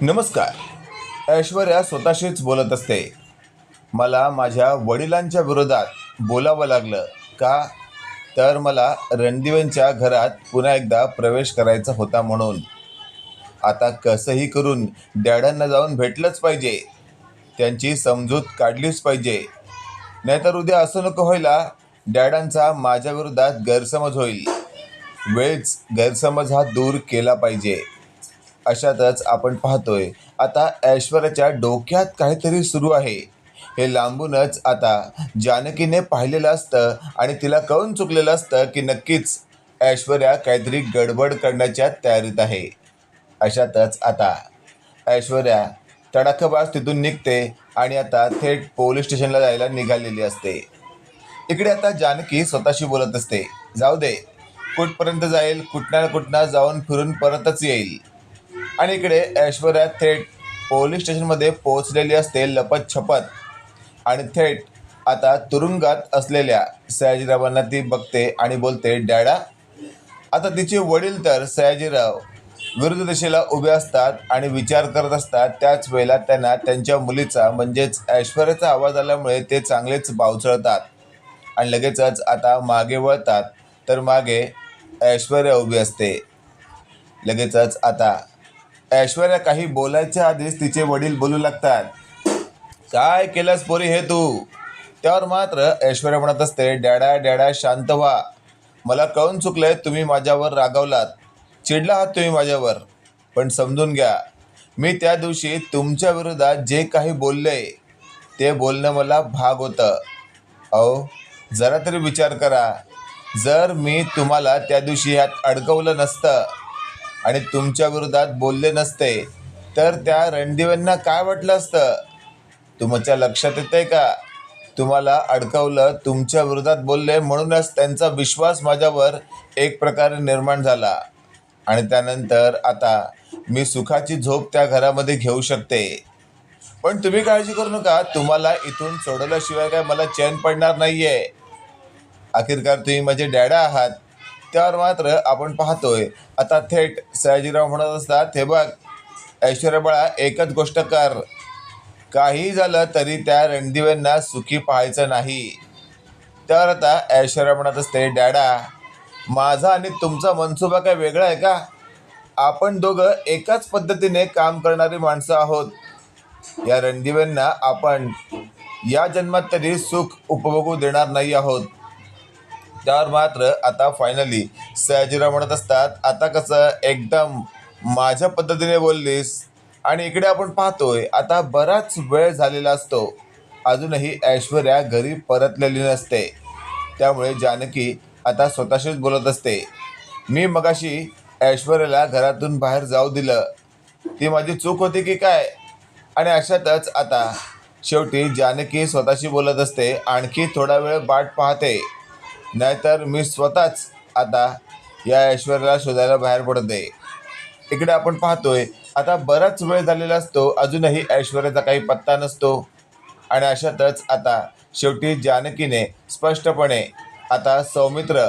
नमस्कार. ऐश्वर्या स्वतःशीच बोलत असते. मला माझ्या वडिलांच्या विरोधात बोलावं लागलं का? तर मला रणदिवेंच्या घरात पुन्हा एकदा प्रवेश करायचा होता म्हणून. आता कसंही करून डॅडांना जाऊन भेटलंच पाहिजे. त्यांची समजूत काढलीच पाहिजे. नाहीतर उद्या असं नको व्हायला डॅडांचा माझ्या विरोधात गैरसमज होईल. वेळच गैरसमज हा दूर केला पाहिजे. अशातच आपण पाहतोय आता ऐश्वर्याच्या डोक्यात काहीतरी सुरू आहे. हे लांबूनच आता जानकीने पाहिलेलं असतं आणि तिला कळून चुकलेलं असतं की नक्कीच ऐश्वर्या काहीतरी गडबड करण्याच्या तयारीत आहे. अशातच आता ऐश्वर्या तडाखबाज तिथून निघते आणि आता थेट पोलीस स्टेशनला जायला निघालेली असते. इकडे आता जानकी स्वतःशी बोलत असते. जाऊ दे कुठपर्यंत जाईल कुठना कुठना जाऊन फिरून परतच येईल. आणि इकडे ऐश्वर्या थेट पोलीस स्टेशनमध्ये पोहोचलेली असते लपत छपत आणि थेट आता तुरुंगात असलेल्या सयाजीरावांना ती बघते आणि बोलते डॅडा आता तिचे वडील तर सयाजीराव विरुद्ध दिशेला उभे असतात आणि विचार करत असतात. त्याच वेळेला त्यांना त्यांच्या मुलीचा म्हणजेच ऐश्वर्याचा आवाज आल्यामुळे ते चांगलेच बावचळतात आणि लगेचच आता मागे वळतात. तर मागे ऐश्वर्या उभी असते. लगेचच आता ऐश्वर्या काही बोलायच्या आधीच तिचे वडील बोलू लागतात. काय केलंस पोरी हे तू? त्यावर मात्र ऐश्वर्या म्हणत असते डॅडा डॅडा शांत व्हा. मला कळून चुकलंय तुम्ही माझ्यावर रागावलात. चिडला आहात तुम्ही माझ्यावर पण समजून घ्या. मी त्या दिवशी तुमच्या विरोधात जे काही बोलले ते बोलणं मला भाग होतं. अहो जरा तरी विचार करा. जर मी तुम्हाला त्या दिवशी यात अडकवलं नसतं आणि तुमच्या विरोधात बोलले नसते तर त्या रणदिव्यांना काय वाटलं असतं? तुमच्या लक्षात येतंय का? तुम्हाला अडकवलं तुमच्या विरोधात बोलले म्हणूनच त्यांचा विश्वास माझ्यावर एक प्रकारे निर्माण झाला. आणि त्यानंतर आता मी सुखाची झोप त्या घरामध्ये घेऊ शकते. पण तुम्ही काळजी करू नका तुम्हाला इथून सोडवल्याशिवाय काय मला चैन पडणार नाहीये. अखेरकार तुम्ही माझे डॅडा आहात. त्यावर मात्र आपण पाहतोय. आता थेट सयाजीराव म्हणत असतात हे बघ ऐश्वर्या बाळा एकच गोष्ट कर. काही झालं तरी त्या रणदिव्यांना सुखी पाहायचं नाही. तर आता ऐश्वर्या म्हणत असते डॅडा माझा आणि तुमचा मनसुबा काय वेगळा आहे का? आपण दोघं एकाच पद्धतीने काम करणारी माणसं आहोत. या रणदिव्यांना आपण या जन्मात तरी सुख उपभोगू देणार नाही आहोत. त्यावर मात्र आता फायनली सयाजीराव म्हणत असतात आता कसं एकदम माझ्या पद्धतीने बोललीस आणि इकडे आपण पाहतोय आता बराच वेळ झालेला असतो. अजूनही ऐश्वर्या घरी परतलेली नसते. त्यामुळे जानकी आता स्वतःशीच बोलत असते. मी मगाशी ऐश्वर्याला घरातून बाहेर जाऊ दिलं. ती माझी चूक होती की काय? आणि अशातच आता शेवटी जानकी स्वतःशी बोलत असते. आणखी थोडा वेळ बाट पाहते. नाहीतर मी स्वतःच आता या ऐश्वर्याला शोधायला बाहेर पडते. इकडे आपण पाहतोय आता बराच वेळ झालेला असतो अजूनही ऐश्वर्याचा काही पत्ता नसतो. आणि अशातच आता शेवटी जानकीने स्पष्टपणे आता सौमित्र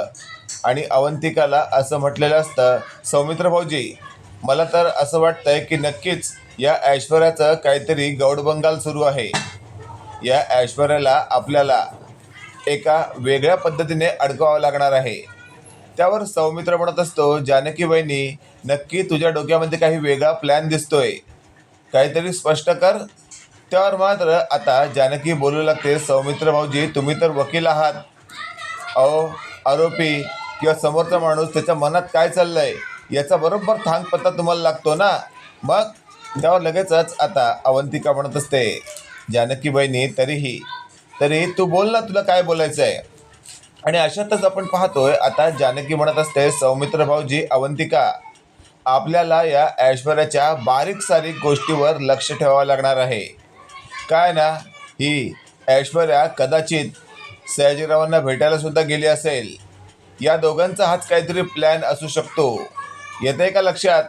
आणि अवंतिकाला असं म्हटलेलं असतं सौमित्र भाऊजी मला तर असं वाटतंय की नक्कीच या ऐश्वर्याचं काहीतरी गौडबंगाल सुरू आहे. या ऐश्वर्याला आपल्याला एका वेगळ्या पद्धतीने अडकवावं लागणार आहे. त्यावर सौमित्र म्हणत असतो जानकी बहिणी नक्की तुझ्या डोक्यामध्ये काही वेगळा प्लॅन दिसतोय. काहीतरी स्पष्ट कर. त्यावर मात्र आता जानकी बोलू लागते सौमित्र भाऊजी तुम्ही तर वकील आहात. अहो आरोपी किंवा समोरचा माणूस त्याच्या मनात काय चाललंय याचा बरोबर थांग पत्ता तुम्हाला लागतो ना? मग त्यावर लगेचच आता अवंतिका म्हणत असते जानकी बहिणी तरीही तरी तू बोल ना तुला काय बोलायचं आहे आणि अशातच आपण पाहतोय आता जानकी म्हणत असते सौमित्र भाऊजी अवंतिका आपल्याला या ऐश्वर्याच्या बारीक सारीक गोष्टीवर लक्ष ठेवावं लागणार आहे. काय ना ही ऐश्वर्या कदाचित सयाजीरावांना भेटायला सुद्धा गेली असेल. या दोघांचा हाच काहीतरी प्लॅन असू शकतो. येत आहे का लक्षात?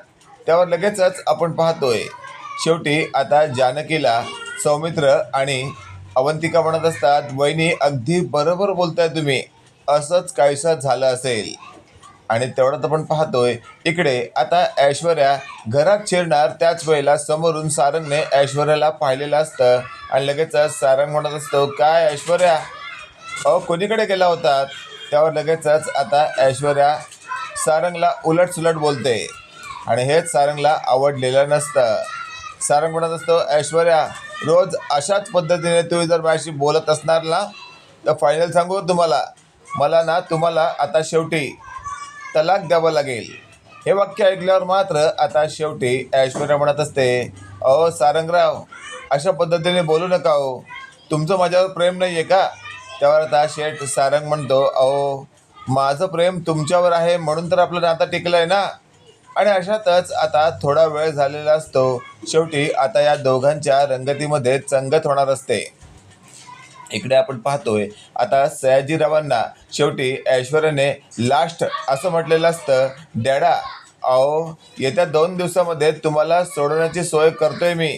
त्यावर लगेचच आपण पाहतोय. शेवटी आता जानकीला सौमित्र आणि अवंतिका म्हणत असतात वहिनी अगदी बरोबर बोलताय तुम्ही. असंच काहीसा झालं असेल. आणि तेवढ्यात आपण पाहतोय इकडे आता ऐश्वर्या घरात शिरणार त्याच वेळेला समोरून सारंगने ऐश्वर्याला पाहिलेलं असतं. आणि लगेचच सारंग म्हणत असतो काय ऐश्वर्या? अहो कोणीकडे गेला होता? त्यावर लगेचच आता ऐश्वर्या सारंगला उलट सुलट बोलते. आणि हेच सारंगला आवडलेलं नसतं. सारंग म्हणत असतो ऐश्वर्या रोज अशाच पद्धतीने तुम्ही जर माझ्याशी बोलत असणार ना तर फायनल सांगू तुम्हाला मला ना तुम्हाला आता शेवटी तलाक द्यावं लागेल. हे वाक्य ऐकल्यावर मात्र आता शेवटी ऐश्वर्या म्हणत असते अहो सारंगराव अशा पद्धतीने बोलू नका हो. तुमचं माझ्यावर प्रेम नाही आहे का? त्यावर आता शेठ सारंग म्हणतो अहो माझं प्रेम तुमच्यावर आहे म्हणून तर आपलं नातं टिकलं आहे ना. आणि अशातच आता थोडा वेळ झालेला असतो. शेवटी आता या दोघांच्या रंगतीमध्ये चंगत होणार असते. इकडे आपण पाहतोय आता सयाजीरावांना शेवटी ऐश्वर्याने लास्ट असं म्हटलेलं असतं डॅडा अहो येत्या दोन दिवसामध्ये तुम्हाला सोडवण्याची सोय करतोय मी.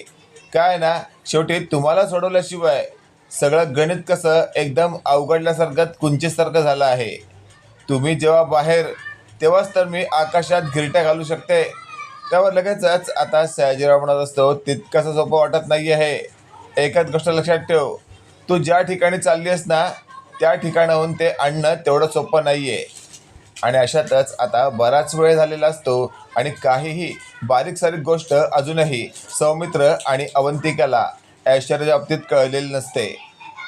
काय ना शेवटी तुम्हाला सोडवल्याशिवाय सगळं गणित कसं एकदम अवघडल्यासारखं कुंचीसारखं झालं आहे. तुम्ही जेव्हा बाहेर तेव्हाच तर मी आकाशात गिरट्या घालू शकते. त्यावर लगेचच आता सयाजीराव म्हणत असतो तितकंसं सोपं वाटत नाही आहे एकच गोष्ट लक्षात ठेव. तू ज्या ठिकाणी चालली आहेस ना त्या ठिकाणाहून ते आणणं तेवढं सोपं नाही आहे आणि अशातच आता बराच वेळ झालेला असतो आणि काहीही बारीक सारीक गोष्ट अजूनही सौमित्र आणि अवंतिकाला ऐश्वर्याच्या बाबतीत कळलेली नसते.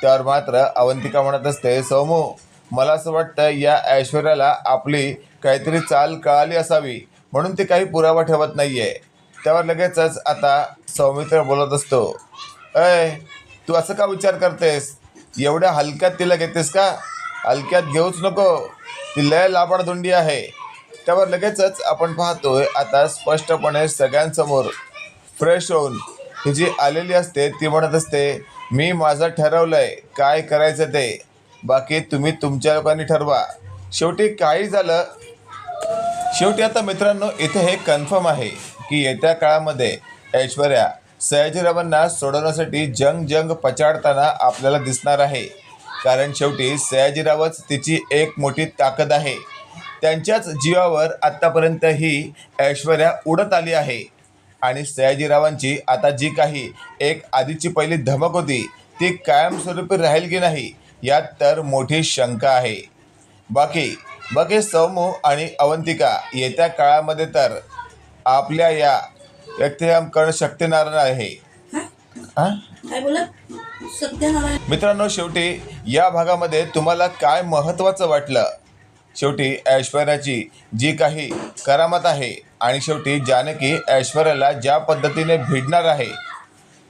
त्यावर मात्र अवंतिका म्हणत असते सौमू मला असं वाटतं या ऐश्वर्याला आपली काहीतरी चाल कळाली असावी. म्हणून ती काही पुरावा ठेवत नाही आहे त्यावर लगेचच आता सौमित्र बोलत असतो. अय तू असं का विचार करतेस? एवढ्या हलक्यात तिला घेतेस का? हलक्यात घेऊच नको. ती लय लाबाडधुंडी आहे. त्यावर लगेचच आपण पाहतोय आता स्पष्टपणे सगळ्यांसमोर फ्रेश होऊन ही जी आलेली असते ती म्हणत असते मी माझं ठरवलंय. काय करायचं ते? बाकी तुम्ही तुमच्या लोकांनी ठरवा. शेवटी काही झालं शेवटी आता मित्रांनो इथे हे कन्फर्म आहे की येत्या काळामध्ये ऐश्वर्या सयाजीरावांना सोडवण्यासाठी जंग जंग पछाडताना आपल्याला दिसणार आहे. कारण शेवटी सयाजीरावच तिची एक मोठी ताकद आहे. त्यांच्याच जीवावर आत्तापर्यंत ही ऐश्वर्या उडत आली आहे. आणि सयाजीरावांची आता जी काही एक आधीची पहिली धमक होती ती कायमस्वरूपी राहील की नाही यात तर मोठी शंका आहे. बाकी बाकी सौमू आणि अवंतिका येत्या काळामध्ये तर आपल्या या व्यक्तिगत करणं शक्तिनारायण आहे. मित्रांनो शेवटी या भागामध्ये तुम्हाला काय महत्त्वाचं वाटलं? शेवटी ऐश्वर्याची जी काही करामत आहे आणि शेवटी जानकी ऐश्वर्याला ज्या पद्धतीने भिडणार आहे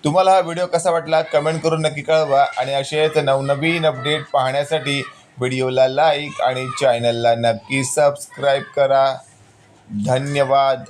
तुम्हाला हा व्हिडिओ कसा वाटला कमेंट करून नक्की कळवा आणि असेच नवनवीन अपडेट पाहण्यासाठी व्हिडिओला लाईक आणि चॅनलला नक्की सबस्क्राईब करा. धन्यवाद.